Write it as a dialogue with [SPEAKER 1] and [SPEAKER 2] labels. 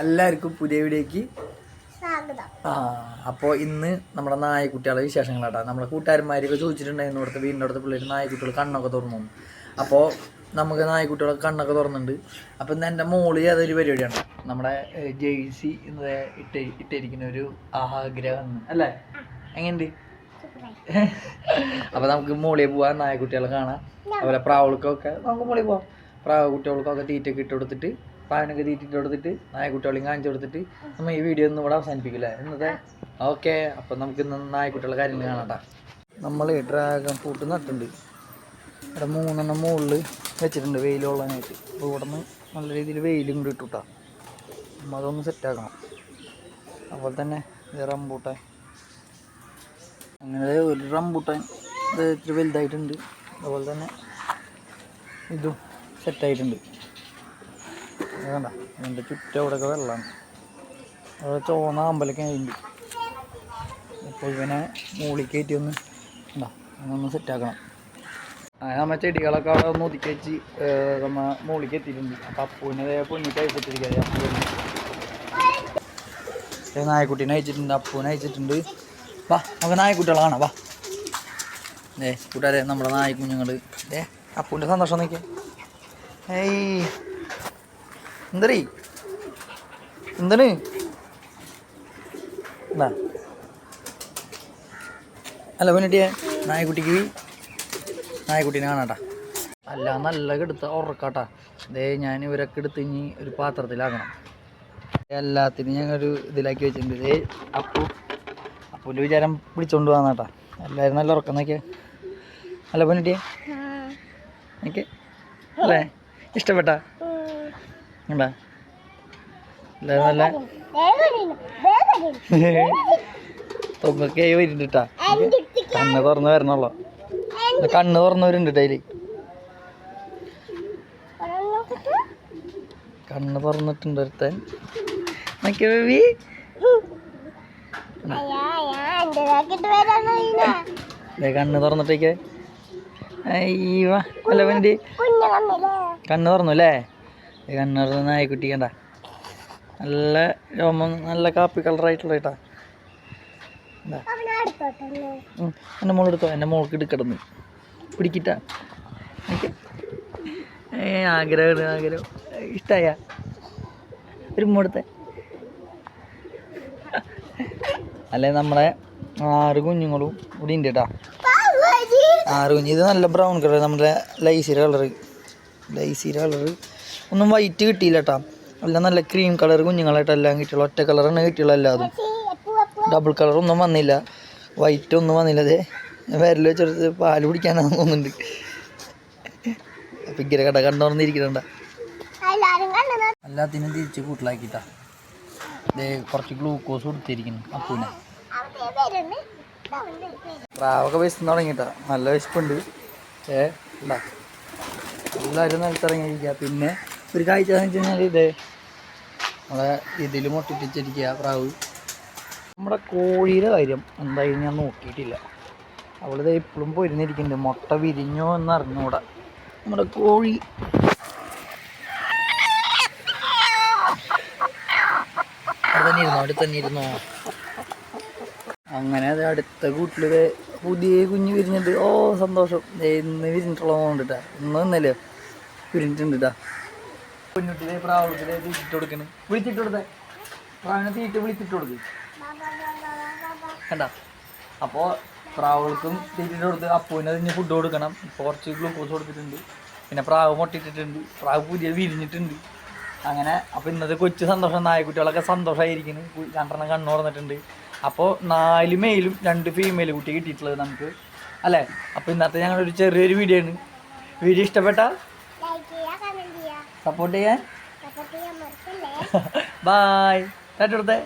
[SPEAKER 1] എല്ലാവർക്കും പുതിയ വീഡിയോക്ക് ആ അപ്പോൾ ഇന്ന് നമ്മുടെ നായക്കുട്ടികളെ വിശേഷങ്ങളാട്ടോ. നമ്മളെ കൂട്ടുകാരന്മാരൊക്കെ ചോദിച്ചിട്ടുണ്ടായിരുന്നു ഇവിടുത്തെ വീടിന്റെ അടുത്ത പിള്ളേർ നായക്കുട്ടികൾ കണ്ണൊക്കെ തുറന്നു അപ്പോൾ നമുക്ക് നായക്കുട്ടികളെ കണ്ണൊക്കെ തുറന്നുണ്ട് അപ്പോൾ ഇന്ന് എന്റെ മോളി അതൊരു പരിപാടിയാണ്. നമ്മുടെ ജേഴ്സി ഇന്ന് ഇട്ട് ഇട്ടിരിക്കുന്ന ഒരു ആഗ്രഹം അല്ലേ? എങ്ങനെയുണ്ട്? അപ്പോൾ നമുക്ക് മോളിയെ പോവാം നായക്കുട്ടികളെ കാണാം. അതുപോലെ പ്രാവുകൾക്കൊക്കെ നമുക്ക് മോളിൽ പോവാം. പ്രാവ് കുട്ടികൾക്കൊക്കെ തീറ്റയൊക്കെ ഇട്ട് കൊടുത്തിട്ട് പ്രാവിനൊക്കെ തീറ്റിട്ട് കൊടുത്തിട്ട് നായക്കുട്ടികളെയും കാണിച്ചു കൊടുത്തിട്ട് നമ്മൾ ഈ വീഡിയോ ഒന്നും ഇവിടെ അവസാനിപ്പിക്കില്ല. ഇന്നത്തെ ഓക്കെ അപ്പം നമുക്ക് ഇന്ന് നായക്കുട്ടികളുടെ കാര്യങ്ങൾ കാണാട്ടാ. നമ്മൾ ഡ്രാഗൺ ഫ്രൂട്ട് നട്ടുണ്ട് ഇവിടെ മൂന്നെണ്ണം മുകളിൽ വെച്ചിട്ടുണ്ട് വെയിൽ കൊള്ളാനായിട്ട്. അപ്പോൾ ഇവിടെ നിന്ന് നല്ല രീതിയിൽ വെയിലും കൂടി ഇട്ടുട്ടാ. അപ്പം അതൊന്ന് സെറ്റാക്കണം അതുപോലെ തന്നെ റംബൂട്ടാൻ. അങ്ങനെ ഒരു റംബൂട്ടാൻ ഇത് ഇത്തിരി വലുതായിട്ടുണ്ട്. അതുപോലെ തന്നെ ഇതും സെറ്റായിട്ടുണ്ട് വേണ്ട അതിന്റെ ചുറ്റും അവിടെയൊക്കെ വെള്ളമാണ് അവിടെ ചോന്ന അമ്പലൊക്കെ ഉണ്ട് അപ്പോൾ ഇവനെ മൂളി കയറ്റി ഒന്ന് എന്താ അങ്ങനൊന്ന് സെറ്റാക്കണം അങ്ങനെ നമ്മ ചെടികളൊക്കെ അവിടെ ഒന്ന് ഒതുക്കി വെച്ച് നമ്മ മുകളിലേക്ക് എത്തിയിട്ടുണ്ട്. അപ്പം അപ്പൂവിനെ പൊന്നിട്ട് അയച്ചിട്ടിരിക്കുക നായക്കുട്ടീനെ അയച്ചിട്ടുണ്ട് അപ്പൂനെ അയച്ചിട്ടുണ്ട്. വാ നമുക്ക് നായക്കുട്ടികളെ കാണാം വാ. ഏ കൂട്ടുകാരെ നമ്മുടെ നായ കുഞ്ഞുങ്ങൾ ഏ അപ്പൂന്റെ സന്തോഷം നോക്കിയാൽ ഏയ്. എന്തരീ എന്താണ്? എന്നാ? അല്ല പൊന്നിട്ടിയെ നായക്കുട്ടിക്ക് നായക്കുട്ടീനെ കാണാട്ടാ. അല്ല നല്ല കെടുത്ത ഉറക്കാട്ടാ. ദേ ഞാൻ ഇവരൊക്കെ എടുത്ത് ഇനി ഒരു പാത്രത്തിലാക്കണം. എല്ലാത്തിനും ഞങ്ങൾ ഒരു ഇതിലാക്കി വെച്ചിട്ടുണ്ട്. ദേ അപ്പു അപ്പൂന്റെ വിചാരം പിടിച്ചോണ്ട് പോകാന്നാട്ടാ എല്ലാവരും നല്ല ഉറക്കം നോക്കിയേ. അല്ല പൊന്നിട്ടിയെ എനിക്ക് അല്ലേ? ഇഷ്ടപ്പെട്ടാ? ഉണ്ടാ? എല്ലാവരും നല്ല തൊങ്ങൊക്കെ വരുന്നുട്ടാ കണ്ണ് തുറന്ന് വരണല്ലോ കണ്ണ് തുറന്ന് വരുന്നുണ്ട് അതിൽ കണ്ണ് തുറന്നിട്ടുണ്ട് ഒരുത്തൻ. നോക്കിയ ബേബി? കണ്ണ് തുറന്നിട്ടേക്ക്. അയ്യോ അല്ല വേണ്ടി? കണ്ണ് തുറന്നു അല്ലേ? ദേ കുട്ടി കണ്ട നല്ല രോമം നല്ല കാപ്പി കളറായിട്ടുള്ള കേട്ടാ. എന്റെ മോൾ എടുത്തോ? എന്റെ മോൾക്ക് എടുക്കടന്ന് പിടിക്കിട്ട. ഏ ആഗ്രഹമാണ് ആഗ്രഹം. ഇഷ്ടമായ ഒരു മോടത്തെ അല്ലെ നമ്മളെ ആറ് കുഞ്ഞുങ്ങളും കൂടി ഉണ്ട് കേട്ടാ. ആറ് കുഞ്ഞ്. ഇത് നല്ല ബ്രൗൺ കളർ നമ്മുടെ ലൈസിര കളറ് ലൈസിര കളറ് ഒന്നും വൈറ്റ് കിട്ടിയില്ല അല്ല നല്ല ക്രീം കളർ കുഞ്ഞുങ്ങളായിട്ട് എല്ലാം കിട്ടിയുള്ളൂ. ഒറ്റ കളറാണ് കിട്ടിയുള്ളൂ എല്ലാതും. ഡബിൾ കളർ ഒന്നും വന്നില്ല. വൈറ്റ് ഒന്നും വന്നില്ല അതെ വെച്ചെടുത്ത് പാൽ പിടിക്കാനാന്ന് തോന്നുന്നുണ്ട്. അപ്പം ഇങ്ങനെ കട
[SPEAKER 2] എല്ലാരും കണ്ടത്
[SPEAKER 1] എല്ലാത്തിനും തിരിച്ച് കൂട്ടിലാക്കിട്ടാ കുറച്ച് ഗ്ലൂക്കോസ് കൊടുത്തിരിക്കുന്നു അപ്പൂനെ പ്രാവൊക്കെ വിശന്ന് തുടങ്ങിട്ടാ നല്ല വിശപ്പുണ്ട്. ഏ ഉണ്ടാ എല്ലാവരും നിലത്തിറങ്ങിയിരിക്കുക പിന്നെ ഒരു കാഴ്ച എന്ന് വെച്ച് കഴിഞ്ഞാൽ ഇതേ നമ്മളെ ഇതിൽ മുട്ടിട്ടിച്ചിരിക്കുക പ്രാവ്. നമ്മുടെ കോഴിയുടെ കാര്യം എന്തായാലും ഞാൻ നോക്കിയിട്ടില്ല. അവളിത് ഇപ്പോഴും പൊരുന്നിരിക്കുന്നുണ്ട് മുട്ട വിരിഞ്ഞോ എന്ന് അറിഞ്ഞൂടാ. നമ്മുടെ കോഴി. തന്നെ ഇരുന്നോ അവിടെ തന്നെ ഇരുന്നോ. അങ്ങനെ അത് അടുത്ത കൂട്ടിൽ പുതിയ കുഞ്ഞ് വിരിഞ്ഞിട്ട് ഓ സന്തോഷം. ഇന്ന് വിരിഞ്ഞിട്ടുള്ളത് കൊണ്ടിട്ടാ. ഇന്ന് ഇന്നല്ലേ വിരിഞ്ഞിട്ടുണ്ട് കേട്ടാ കുഞ്ഞുട്ടിലെ പ്രാവളത്തിലെ തീറ്റിട്ട് കൊടുക്കണ്. വിളിച്ചിട്ട് കൊടുത്തേ. പ്രാവിനെ തീറ്റ വിളിച്ചിട്ട് കൊടുക്ക്. കണ്ട? അപ്പോൾ പ്രാവുകൾക്കും തീറ്റിട്ട് കൊടുത്ത് അപ്പൂവിന് അതിന് ഫുഡ് കൊടുക്കണം. ഇപ്പോൾ കുറച്ച് ഗ്ലൂക്കോസ് കൊടുത്തിട്ടുണ്ട്. പിന്നെ പ്രാവ് മുട്ടിട്ടിട്ടുണ്ട് പ്രാവ് പുതിയ വിരിഞ്ഞിട്ടുണ്ട്. അങ്ങനെ അപ്പോൾ ഇന്നത്തെ കൊച്ചു സന്തോഷം നായക്കുട്ടികളൊക്കെ സന്തോഷമായിരിക്കുന്നു രണ്ടെണ്ണം കണ്ണു തുറന്നിട്ടുണ്ട്. അപ്പോൾ നാല് മെയിലും രണ്ട് ഫീമെയിൽ കുട്ടി കിട്ടിയിട്ടുള്ളത് നമുക്ക്. അല്ലേ? അപ്പോൾ ഇന്നത്തെ ഞങ്ങളുടെ ഒരു ചെറിയൊരു വീഡിയോ ആണ്. വീഡിയോ ഇഷ്ടപ്പെട്ടാൽ സപ്പോർട്ട് ചെയ്യാൻ? ബായ് ടാറ്റ കൊടുത്തേ